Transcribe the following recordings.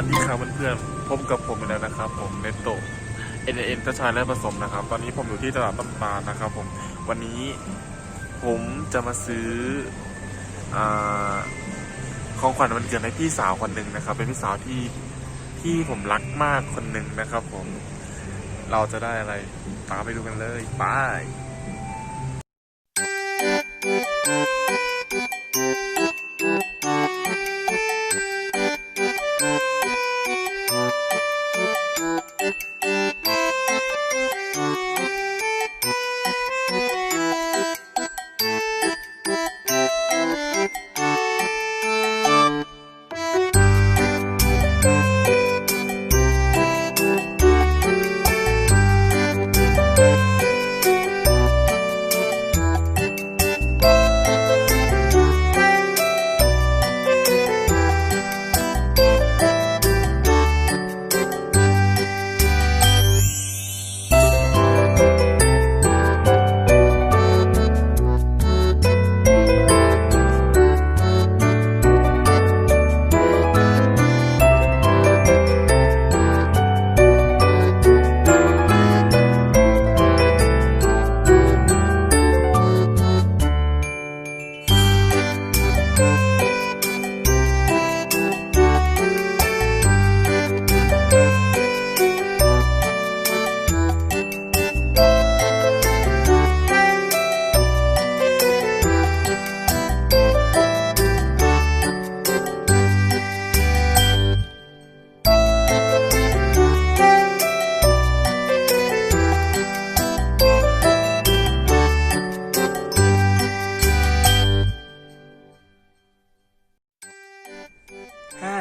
วัสดีครับเพื่อนๆพบกับผมอีกแล้วนะครับ ผมเนตโตเอ็นเอ็นกระชายและผสมนะครับ ตอนนี้ผมอยู่ที่ตลาดต้นตาลนะครับผมวันนี้ผมจะมาซื้ออของขวัญวันเกิดให้พี่สาวคนหนึ่งนะครับ เป็นพี่สาวที่ที่ผมรักมากคนหนึ่งนะครับ ผมเราจะได้อะไรตามไปดูกันเลยไป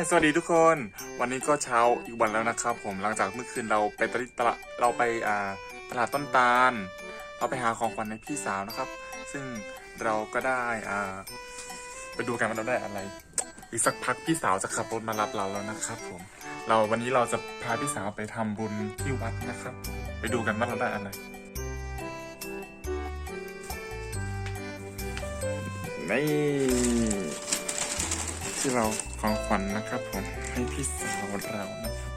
สวัสดีทุกคน วันนี้ก็เช้าอีกวันแล้วนะครับ ผมหลังจากเมื่อคืนเราไปตลาดตลาดเราไปอ่าตลาดต้นตาล เราไปหาของขวัญในพี่สาวนะครับ ซึ่งเราก็ได้อ่าไปดูกันว่าเราได้อะไร อีกสักพักพี่สาวจะขับรถมารับเราแล้วนะครับผมเราวันนี้เราจะพาพี่สาวไปทำบุญที่วัดนะครับ ไปดูกันว่าเราได้อะไรนี่ที่เรา ของขวัญนะครับผมให้พี่สาวเรานะครับ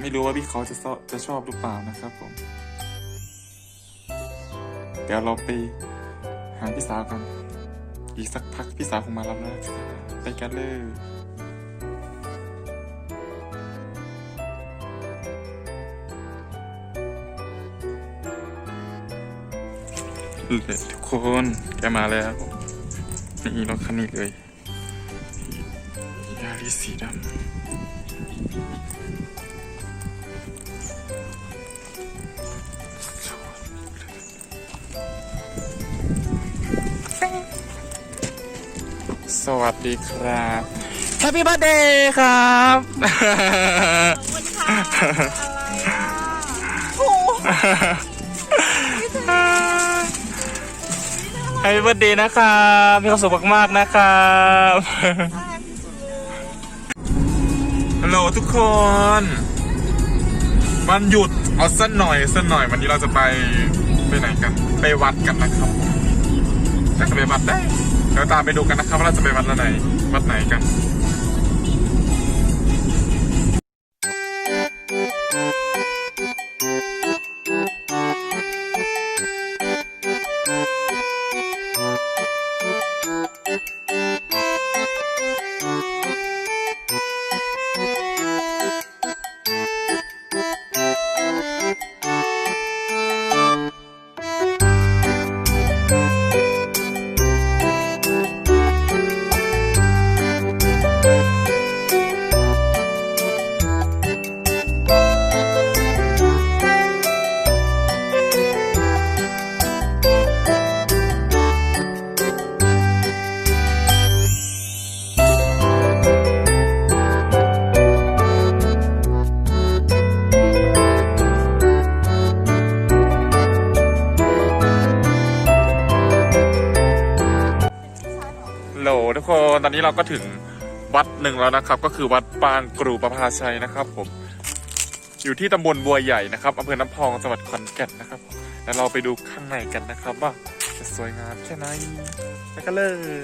ไม่รู้ว่าพี่เขาจะชอบจะชอบหรือเปล่านะครับผม เดี๋ยวเราไปหาพี่สาวกัน อีกสักพักพี่สาวคงมารับแล้วนะไปกันเลยทุกคนแกมาแล้ว นี่รถคันนี้เลยยาริสสีดำสวัสดีครับ Happy Birthday ครับขอบคุณค่ะอะไรอะโอ้ โห Happy Birthday นะครับมีความสุขมากๆนะครับฮัลโหลทุกคน วันหยุดเอาสั้นหน่อยสั้นหน่อยวันนี้เราจะไปไปไหนกัน ไปวัดกันนะครับจะไปวัดได้เดี๋ยวตามไปดูกันนะครับว่าเราจะไปวัดไหนวัดไหนกันี้เราก็ถึงวัดหนึ่งแล้วนะครับ ก็คือวัดปางกรูประภาชัยนะครับ ผม อยู่ที่ตำบลบัวใหญ่นะครับอำเภอน้ำพองจังหวัดขอนแก่นนะครับแล้วเราไปดูข้างในกันนะครับ ว่าจะสวยงามแค่ไหนไปกันเลย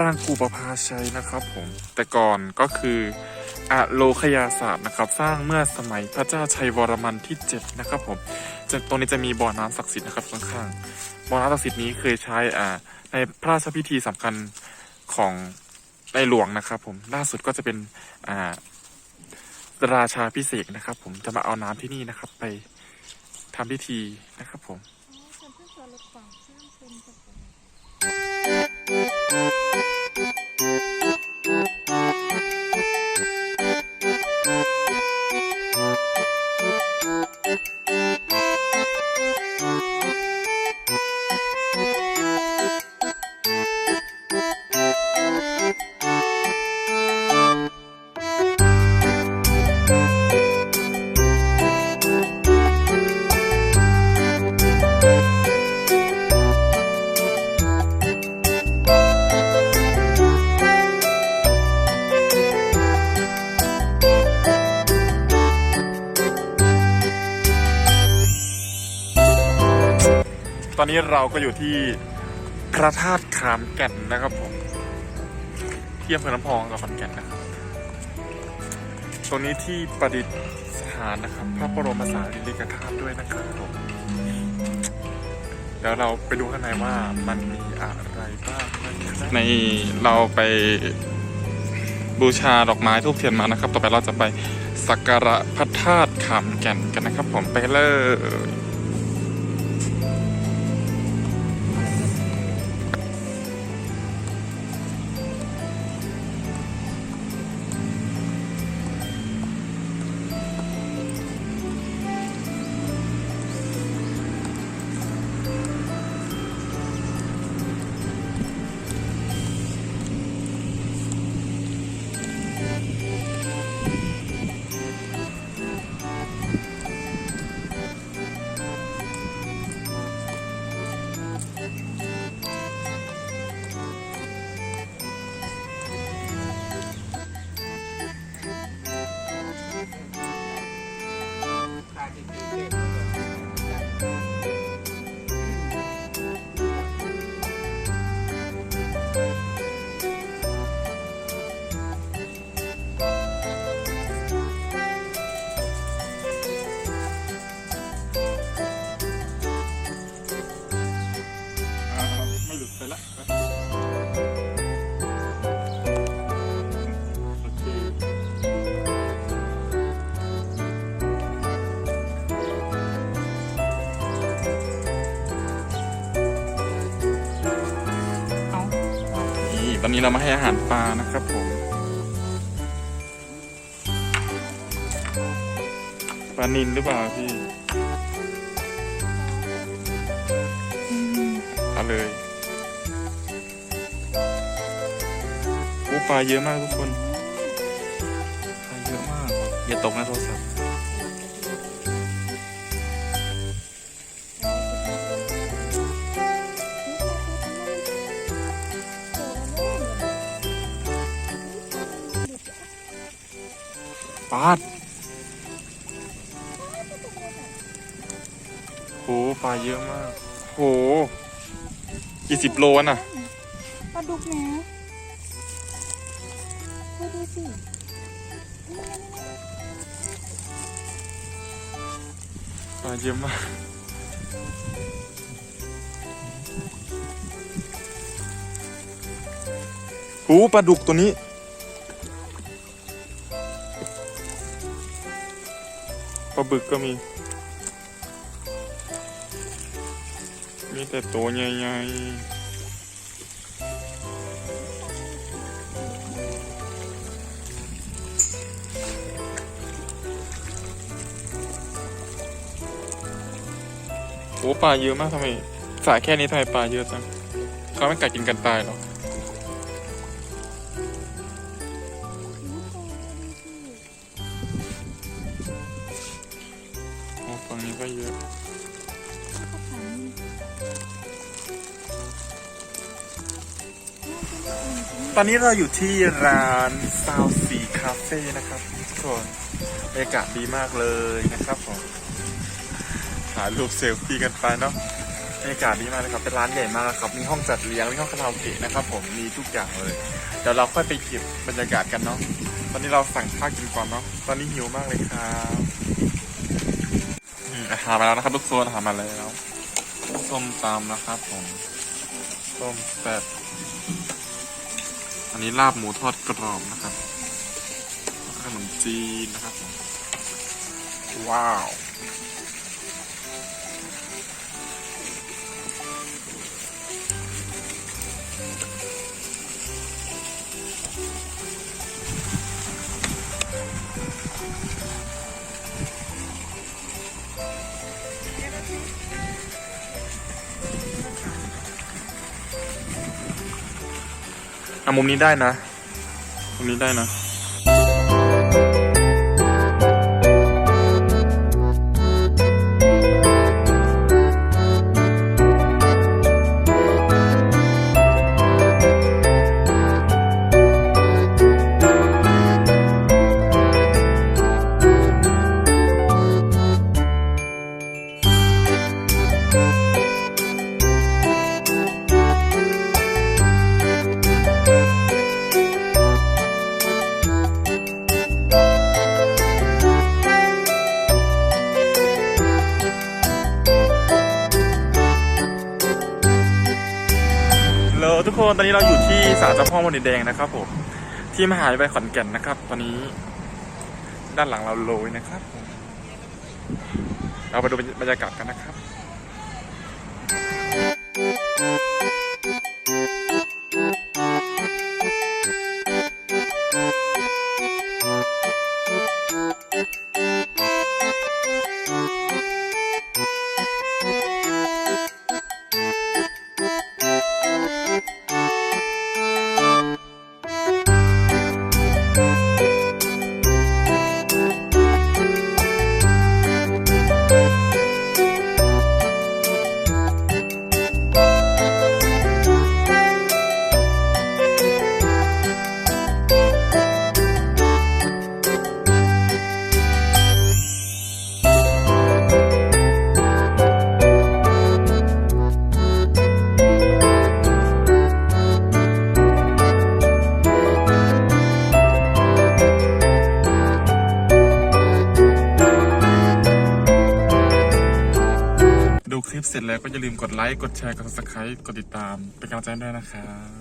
ร่างกูประภาชัยนะครับผมแต่ก่อนก็คือ อะโลคยาศาสตร์นะครับสร้างเมื่อสมัยพระเจ้าชัยวรมันที่ 7 นะครับผมจะตรงนี้จะมีบ่อน้ำศักดิ์สิทธิ์นะครับข้างๆบ่อน้ำศักดิ์สิทธิ์นี้เคยใช้อ่าในพระราชพิธีสำคัญของในหลวงนะครับผมล่าสุดก็จะเป็นอ่าราชาพิเศษนะครับ ผมจะมาเอาน้ำที่นี่นะครับ ไปทำพิธีนะครับผม อนนี้เราก็อยู่ที่พระธาตุขามแก่นนะครับผมที่อำเภอน้ำพองกับขอนแก่นนะครับ ตรงนี้ที่ประดิษฐานนะครับ พระบรมสารีริกธาตุด้วยนะครับผมเดี๋ยวเราไปดูข้างในว่ามันมีอะไรบ้างนะครับในเราไปบูชาดอกไม้ทูบเทียนมานะครับ ต่อไปเราจะไปสักการะพระธาตุขามแก่นกันนะครับ ผมไปเลย อนนี้เรามาให้อาหารปลานะครับผมปลานินหรือเปล่าพี่เอาเลยโอ้ปลาเยอะมากทุกคนปลาเยอะมาก อย่าตกนะโทรศัพท์าดโหปลาเยอะมาก โหกี่สิบโลน่ะปลาดุกนะไปดูสิปลาเยอะมาก หูปลาดุกตัวนี้ ลาบึกก็มี มีแต่ตัวใหญ่ๆโอ้ปลาเยอะมากทำไมสระแค่นี้ทำไมปลาเยอะจังเขาไม่กัดกินกันตายหรอ เยอะตอนนี้เราอยู่ที่ร้านซาวซีคาเฟ่นะครับทุกคนบรรยากาศดีมากเลยนะครับผมถ่ายรูปเซลฟี่กันไปเนาะบรรยากาศดีมากเลยครับเป็นร้านใหญ่มากครับ มีห้องจัดเลี้ยงมีห้องคาราโอเกะนะครับ ผมมีทุกอย่างเลยเดี๋ยวเราค่อยไปเก็บบรรยากาศกันเนาะตอนนี้เราสั่งข้าวกินก่อนเนาะตอนนี้หิวมากเลยครับ อาหารมาแล้วนะครับทุกคนอาหารมาแล้วส้มตำนะครับผมส้มแซ่บอันนี้ลาบหมูทอดกรอบนะครับขนมจีนนะครับผมว้าว อะมุมนี้ได้นะ มุมนี้ได้นะ ตอนนี้เราอยู่ที่ศาลเจ้าพ่อมณีแดงนะครับผมที่มหาวิทยาลัยขอนแก่นนะครับ ตอนนี้ด้านหลังเราโรยนะครับ เราไปดูบรรยากาศกันนะครับ สร็จแล้วก็อย่าลืมกดไลค์ กดแชร์ กด subscribe กดติดตาม เป็นกำลังใจด้วยนะครับ